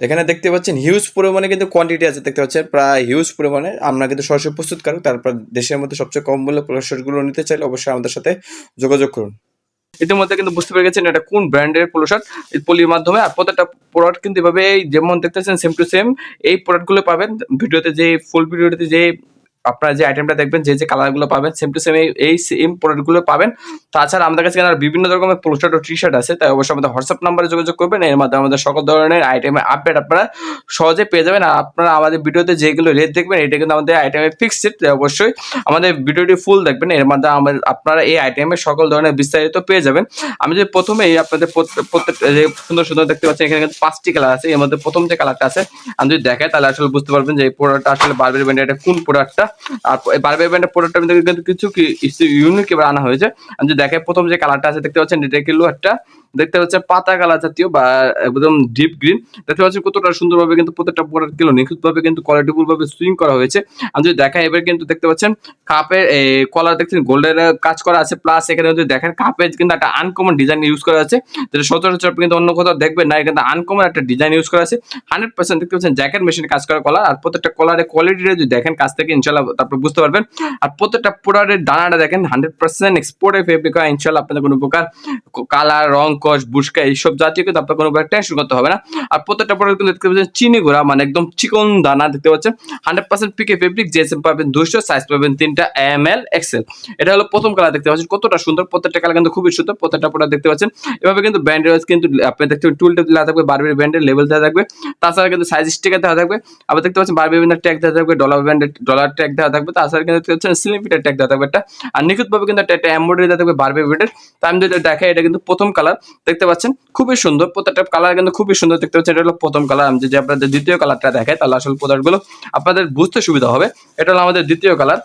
এখানে দেখতে পাচ্ছেন হিউজ পরিমাণে কিন্তু কোয়ান্টিটি আছে, দেখতে পাচ্ছেন? প্রায় হিউজ পরিমাণে। আমরা কিন্তু সরাসরি প্রস্তুতকারক তারপর দেশের মধ্যে সবচেয়ে কম মূল্যে পোলোশার্টগুলো নিতে চাইলে অবশ্যই আমাদের সাথে যোগাযোগ করুন। ইতিমধ্যে কিন্তু বুঝতে পেরে গেছেন এটা কোন ব্র্যান্ডের পোলোশার্ট এই পলির মাধ্যমে। আর প্রত্যেকটা প্রোডাক্ট কিন্তু এভাবে যেমন দেখতেছেন সেম টু সেম এই প্রোডাক্টগুলো পাবেন। ভিডিওতে যে ফুল ভিডিওতে যে আপনারা যে আইটেমটা দেখবেন, যে যে কালারগুলো পাবেন সেম টু সেম এই সেম প্রোডাক্টগুলো পাবেন। তাছাড়া আমাদের কাছে আর বিভিন্ন রকমের পোস্টার ও টি শার্ট আছে, তাই অবশ্যই আমাদের হোয়াটসঅ্যাপ নাম্বারে যোগাযোগ করবেন। এর মাধ্যমে আমাদের সকল ধরনের আইটেমের আপডেট আপনারা সহজে পেয়ে যাবেন। আর আপনারা আমাদের ভিডিওতে যেগুলো রেট দেখবেন, এটা কিন্তু আমাদের আইটেমের ফিক্সড তাই অবশ্যই আমাদের ভিডিওটি ফুল দেখবেন। এর মাধ্যমে আমাদের আপনারা এই আইটেমের সকল ধরনের বিস্তারিত পেয়ে যাবেন। আমি যে প্রথমেই আপনাদের প্রত্যেক সুন্দর সুন্দর দেখতে পাচ্ছেন, এখানে কিন্তু পাঁচটি কালার আছে। এর মধ্যে প্রথম যে কালারটা আছে, আমি যদি দেখাই, তাহলে আসলে বুঝতে পারবেন যে এই প্রোডাক্টটা আসলে বারবের ব্র্যান্ডের এটা কোন প্রোডাক্টটা বারবের ব্র্যান্ডের প্রোডাক্টটা কিন্তু কিছু ইউনিক এবার আনা হয়েছে। আমি যদি দেখাই প্রথম যে কালারটা আছে, দেখতে পাচ্ছেন এটা কিন্তু একটা দেখতে পাচ্ছেন পাতা কালার জাতীয় বা একদম ডিপ গ্রিন দেখতে পাচ্ছেন কতটা সুন্দরভাবে কিন্তু প্রত্যেকটা প্রোডাক্ট কিলো, নিখুঁতভাবে কিন্তু কোয়ালিটিফুল ভাবে সুইং করা হয়েছে। আমি যদি দেখাই, এবার কিন্তু দেখতে পাচ্ছেন কাপের কলার দেখছেন গোল্ডের কাজ করা আছে। প্লাস এখানে যদি দেখেন কাপে কিন্তু একটা আনকমন ডিজাইন ইউজ করা আছে। যেটা সচরাচর কিন্তু অন্য কোথাও দেখবেন না কিন্তু আনকমন একটা ডিজাইন ইউজ করা আছে। হান্ড্রেড পার্সেন্ট দেখতে পাচ্ছেন জ্যাকেট মেশিনে কাজ করা কলার আর প্রত্যেকটা কলারের কোয়ালিটিটা যদি দেখেন, কাছ থেকে ইনশাল্লাহ তারপর বুঝতে পারবেন। আর প্রত্যেকটা প্রোডাক্টের দানাটা দেখেন হান্ড্রেড পার্সেন্ট এক্সপোর্টের ফেব্রিক হয়, ইনশাল্লাহ আপনাদের কোনো প্রকার কালার, রং কস বুসকা, এইসব জাতীয় কিন্তু আপনার কোনো প্রকার টেনশন করতে হবে না। আর প্রত্যেকটা প্রোডাক্ট কিন্তু দেখতে পাচ্ছেন চিনি ঘোড়া মানে একদম চিকন দানা দেখতে পাচ্ছেন। Hundred percent PK fabric GSM পাবেন দুশো সাইজ পাবেন তিনটা এম এল এক্সেল এটা হলো প্রথম কালার দেখতে পাচ্ছেন, কতটা সুন্দর, প্রত্যেকটা কালার কিন্তু খুবই সুন্দর, প্রত্যেকটা প্রোডাক্ট দেখতে পাচ্ছেন। এভাবে কিন্তু ব্র্যান্ডের কিন্তু আপনি দেখতে পাবেন টুলটা দেওয়া থাকবে বারবির ব্র্যান্ডের লেভেল দেওয়া থাকবে। তাছাড়া কিন্তু সাইজ স্টিকার দেওয়া থাকবে। আবার দেখতে পাচ্ছেন বারবি ব্র্যান্ডের ট্যাগ দেওয়া থাকবে ডলার ব্র্যান্ডের ডলার ট্যাগ দেওয়া থাকবে। তাছাড়া কিন্তু হচ্ছে স্লিম ফিটের ট্যাগ দেওয়া থাকবে একটা। আর নিখুঁতভাবে কিন্তু একটা একটা এমব্রয়ডারি দেওয়া থাকবে বারবে ব্র্যান্ডের তো আমি যদি দেখাই, এটা কিন্তু প্রথম কালার দেখতে পাচ্ছেন? খুবই সুন্দর। প্রত্যেকটা কালার কিন্তু খুবই সুন্দর। দেখতে পাচ্ছেন, এটা হলো প্রথম কালার আমি যদি আপনাদের দ্বিতীয় কালারটা দেখাই, তাহলে আসল প্রোডাক্টগুলো আপনাদের বুঝতে সুবিধা হবে। এটা হলো আমাদের দ্বিতীয় কালার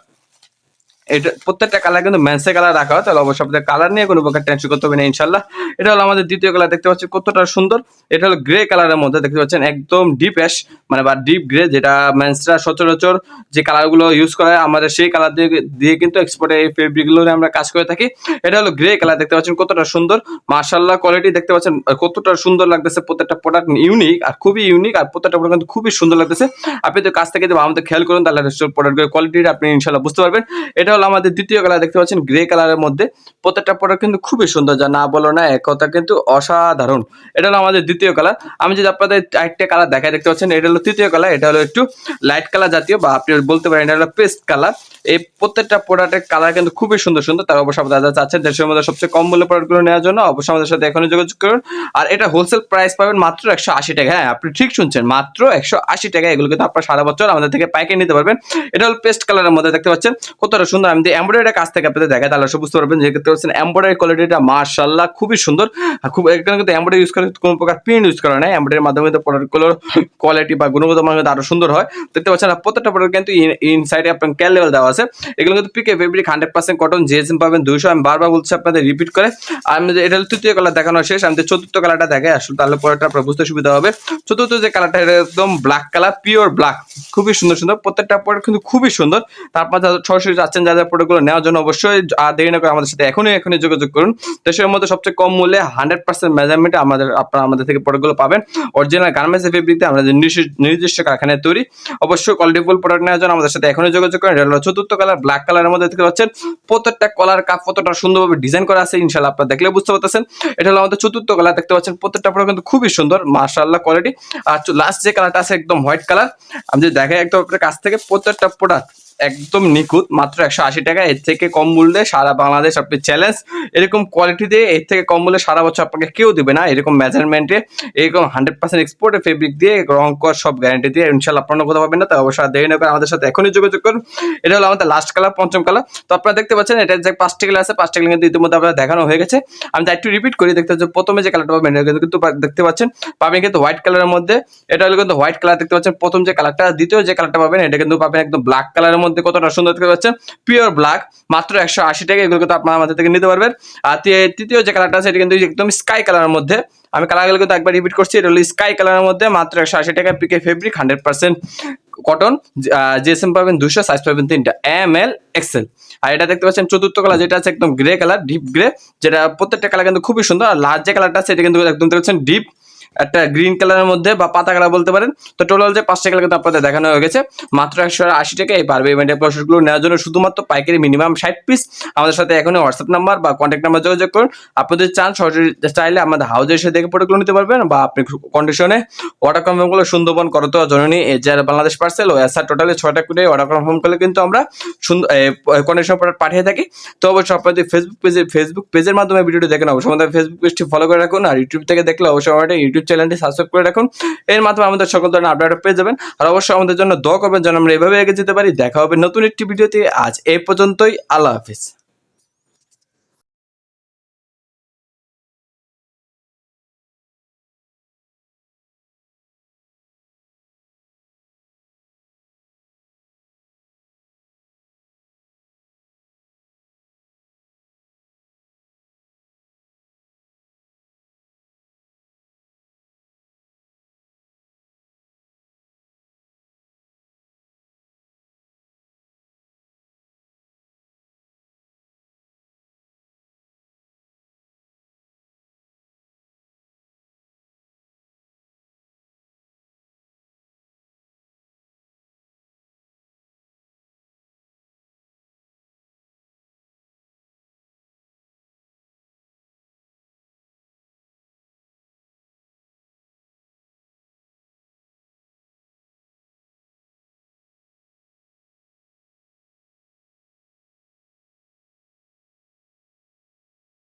এটা প্রত্যেকটা কালার কিন্তু ম্যান্সে কালার রাখা হয়, তাহলে অবশ্যই আপনাদের কালার নিয়ে কোনো প্রকার টেনশন করতে হবে না, ইনশাল্লাহ। এটা হলো আমাদের দ্বিতীয় কালার দেখতে পাচ্ছেন কতটা সুন্দর। এটা হলো গ্রে কালারের মধ্যে, দেখতে পাচ্ছেন একদম ডিপ অ্যাশ মানে বা ডিপ গ্রে যেটা ম্যান্সরা সচরাচর যে কালারগুলো ইউজ করা হয় আমাদের সেই কালার দিয়ে দিয়ে কিন্তু এক্সপোর্টে এই ফেব্রিকগুলো আমরা কাজ করে থাকি। এটা হলো গ্রে কালার দেখতে পাচ্ছেন কতটা সুন্দর। মার্শাল্লাহ কোয়ালিটি দেখতে পাচ্ছেন কতটা সুন্দর লাগতেছে, প্রত্যেকটা প্রোডাক্ট ইউনিক আর খুবই ইউনিক আর প্রত্যেকটা প্রোডাক্ট কিন্তু খুবই সুন্দর লাগতেছে। আপনি তো কাছ থেকে যদি আমাদের খেয়াল করুন, তাহলে প্রোডাক্টের কোয়ালিটিটা আপনি ইনশাল্লাহ বুঝতে পারবেন। এটা হলো আমাদের দ্বিতীয় কালার দেখতে পাচ্ছেন গ্রে কালারের মধ্যে। প্রত্যেকটা প্রোডাক্ট কিন্তু খুবই সুন্দর, যা না বলো না, এক কথা কিন্তু অসাধারণ। এটা হলো আমাদের দ্বিতীয় কালার আমি যদি আপনাদের চারটে কালার দেখায় দেখতে পাচ্ছেন, এটা হলো তৃতীয় কালার এটা হলো একটু লাইট কালার জাতীয়, বা আপনি বলতে পারেন, এটা হলো পেস্ট কালার এই প্রত্যেকটা প্রোডাক্টের কালার কিন্তু খুবই সুন্দর সুন্দর। তার অবশ্যই আপনারা চাচ্ছেন, দেশের মধ্যে সবচেয়ে কম মূল্য প্রোডাক্টগুলো নেওয়ার জন্য অবশ্যই আমাদের সাথে এখনই যোগাযোগ করুন। আর এটা হোলসেল প্রাইস পাবেন মাত্র একশো আশি টাকা। হ্যাঁ আপনি ঠিক শুনছেন, মাত্র একশো আশি টাকা। এগুলো কিন্তু আপনার সারা বছর আমাদের থেকে পাইকারি নিতে পারবেন। এটা হল পেস্ট কালারের মধ্যে, দেখতে পাচ্ছেন? কতটা সুন্দর। আমি এমব্রয়ডারি কাছ থেকে আপনাদের দেখাই, তাহলে বুঝতে পারবেন যে দেখতে পাচ্ছেন এমব্রয়ডারি কোয়ালিটিটা মার্শাল্লাহ খুবই সুন্দর। আর খুব এখানে কিন্তু এমব্রয়ডারি ইউজ করে কোনো প্রকার প্রিন্ট ইউজ করা নাই। এমব্রয়ডারির মাধ্যমে কিন্তু প্রোডাক্টগুলোর কোয়ালিটি বা গুণগত মান কিন্তু আরও সুন্দর হয়। দেখতে পাচ্ছেন প্রত্যেকটা প্রোডাক্ট কিন্তু ইনসাইডে আপনার ক্যাল লেভেল দেওয়া আছে। এগুলো কিন্তু PK fabric hundred percent cotton GSM পাবেন দুইশো। আমি বারবার বলছি আপনাদের রিপিট করে। আর আমি এটা তৃতীয় কালার দেখানো শেষ। আমি চতুর্থ কালারটা দেখে আসলে তাহলে পরে বুঝতে সুবিধা হবে। চতুর্থ যে কালারটা এটা একদম ব্ল্যাক কালার পিওর ব্ল্যাক খুবই সুন্দর সুন্দর। প্রত্যেকটা প্রোডাক্ট কিন্তু খুবই সুন্দর। তারপর যারা সরাসরি যাচ্ছেন যাদের প্রোডাক্টগুলো নেওয়ার জন্য অবশ্যই আর দেরি না করে আমাদের সাথে এখনই এখনই যোগাযোগ করুন। দেশের মধ্যে সবচেয়ে কম মূল্যে হান্ড্রেড পার্সেন্ট মেজারমেন্টে আমাদের, আপনারা আমাদের থেকে প্রোডাক্টগুলো পাবেন। অরিজিনাল গার্মেন্টস ফেব্রিকতে আমাদের নিজস্ব- কারখানায় তৈরি, অবশ্যই কোয়ালিটিফুল প্রোডাক্ট নেওয়ার জন্য আমাদের সাথে এখনই যোগাযোগ করেন। এটা হলো চতুর্থ কালার ব্ল্যাক কালারের মধ্যে দেখতে পাচ্ছেন। প্রত্যেকটা কলার কাপ কতটা সুন্দরভাবে ডিজাইন করা আছে। ইনশাল্লাহ আপনারা দেখলে বুঝতে পারতেছেন। এটা হলো আমাদের চতুর্থ কালার দেখতে পাচ্ছেন। প্রত্যেকটা প্রোডাক্ট কিন্তু খুবই সুন্দর মার্শাল্লাহ কোয়ালিটি আর লাস্ট যে কালারটা আছে, একদম হোয়াইট কালার আমি যদি দেখাই একদম কাছ থেকে প্রত্যেকটা প্রোডাক্ট একদম নিখুঁত, মাত্র একশো আশি টাকা। এর থেকে কম মূল্যে সারা বাংলাদেশ আপনি চ্যালেঞ্জ এরকম কোয়ালিটি দিয়ে এর থেকে কম মূল্যে সারা বছর আপনাকে কেউ দিবে না। এরকম মেজারমেন্টে এরকম হান্ড্রেড পার্সেন্ট এক্সপোর্টের ফেব্রিক দিয়ে, রং কর সব গ্যারান্টি দিয়ে ইনশাল্লাহ আপনার কোথাও পাবেন না। তাই অবশ্যই দেরি না করে আমাদের সাথে এখনই যোগাযোগ করুন। এটা হলো আমাদের লাস্ট কালার পঞ্চম কালার তো আপনারা দেখতে পাচ্ছেন, এটা যে পাঁচটি কালার আছে, পাঁচটি কালার কিন্তু ইতিমধ্যে আপনারা দেখানো হয়ে গেছে। আমি একটু রিপিট করি, দেখতে পাচ্ছেন, প্রথমে যে কালারটা পাবেন, এটা কিন্তু দেখতে পাচ্ছেন, পাবেন কিন্তু হোয়াইট কালারের মধ্যে। এটা হলো কিন্তু হোয়াইট কালার দেখতে পাচ্ছেন, প্রথম যে কালারটা দ্বিতীয় যে কালারটা পাবেন, এটা কিন্তু পাবেন একদম ব্ল্যাক কালারের মধ্যে কতটা সুন্দর দেখতে পাচ্ছেন? পিওর ব্ল্যাক মাত্র একশো আশি টাকা এগুলো কিন্তু আপনারা আমাদের থেকে নিতে পারবেন। আর তৃতীয় যে কালারটা আছে, এটা কিন্তু একদম স্কাই কালারের মধ্যে। আমি কালারগুলো কিন্তু একবার রিপিট করছি, এটা হলো স্কাই কালারের মধ্যে, মাত্র একশো আশি টাকা PK fabric hundred percent cotton GSM পাবেন দুশো সাইজ পাবেন তিনটা এম এল এক্সেল আর এটা দেখতে পাচ্ছেন, চতুর্থ কালার যেটা আছে, একদম গ্রে কালার ডিপ গ্রে যেটা প্রত্যেকটা কালার কিন্তু খুবই সুন্দর। আর লাস্ট যে কালারটা আছে, এটা কিন্তু একদম দেখতে পাচ্ছেন ডিপ একটা গ্রিন কালারের মধ্যে বা পাতা কালার বলতে পারেন। তো টোটাল যে পাঁচটা কালার কিন্তু আপনাদের দেখানো হয়ে গেছে। মাত্র একশো আশি টাকা এই পারবে এই মেন্টাল প্রসেসগুলো নেওয়ার জন্য শুধুমাত্র পাইকারি মিনিমাম ষাট পিস আমাদের সাথে এখনই হোয়াটসঅ্যাপ নাম্বার বা কন্ট্যাক্ট নাম্বার যোগাযোগ করুন। আপনাদের চান, সরাসরি চাইলে আমাদের হাউজে এসে দেখে প্রোডাক্টগুলো নিতে পারবেন বা আপনি কন্ডিশনে অর্ডার কনফার্ম করলে সুন্দরবন করতো জননী এজার বাংলাদেশ পার্সেল ও এসআর টোটালি ছয়টা করে অর্ডার কনফার্ম করলে কিন্তু আমরা সুন্দর কন্ডিশন প্রোডাক্ট পাঠিয়ে থাকি। তো অবশ্যই আপনাদের ফেসবুক পেজে ফেসবুক পেজের মাধ্যমে ভিডিওটি দেখেন। অবশ্যই আমাদের ফেসবুক পেজটি ফলো করে রাখুন। আর ইউটিউব থেকে দেখলে অবশ্যই আমাদের ইউটিউব চ্যানেলটি সাবস্ক্রাইব করে রাখুন। এর মাধ্যমে আমাদের সকল ধরনের আপডেট পেয়ে যাবেন। আর অবশ্যই আমাদের জন্য দোয়া করবেন যেন আমরা এভাবে এগিয়ে যেতে পারি। দেখা হবে নতুন একটি ভিডিওতে। আজ এ পর্যন্তই। আল্লাহ হাফিজ।